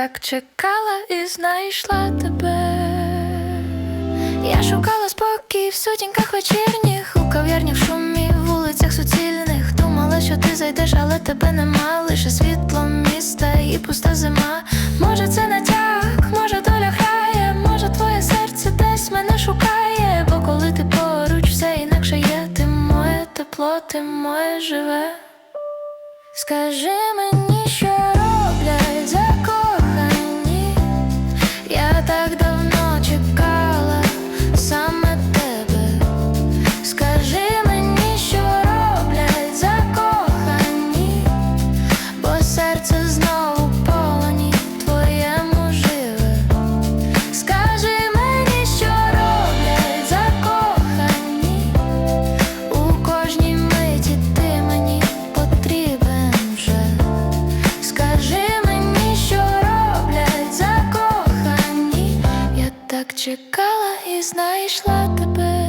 так чекала і знайшла тебе. Я шукала спокій в сутінках вечірніх, у кав'ярні в шумі, вулицях суцільних. Думала, що ти зайдеш, але тебе нема. Лише світло міста і пуста зима. Може, це натяг, може, доля грає, може, твоє серце десь мене шукає. Бо коли ти поруч, все інакше є. Ти моє тепло, ти моє живе. Скажи мені, так чекала і знайшла тебе.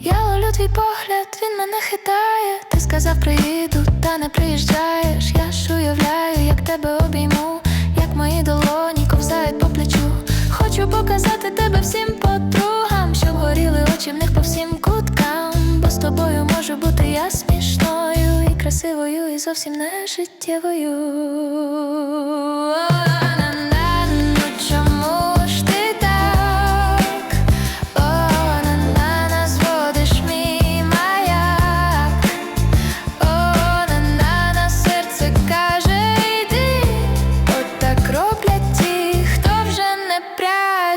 Я ловлю твій погляд, він мене хитає. Ти сказав, приїду, та не приїжджаєш. Я ж уявляю, як тебе обійму, як мої долоні ковзають по плечу. Хочу показати тебе всім подругам, щоб горіли очі в них по всім куткам. Бо з тобою можу бути я смішною і красивою, і зовсім не життєвою.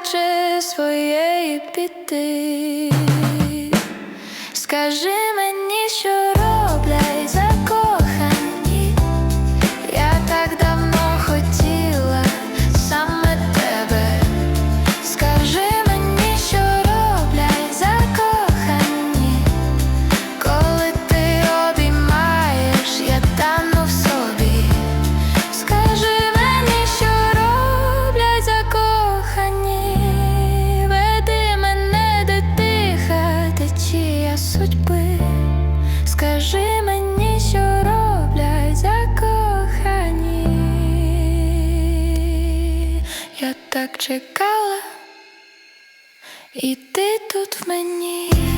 Пряче своєї піти. Скажи мені, чекала, і ти тут в мені.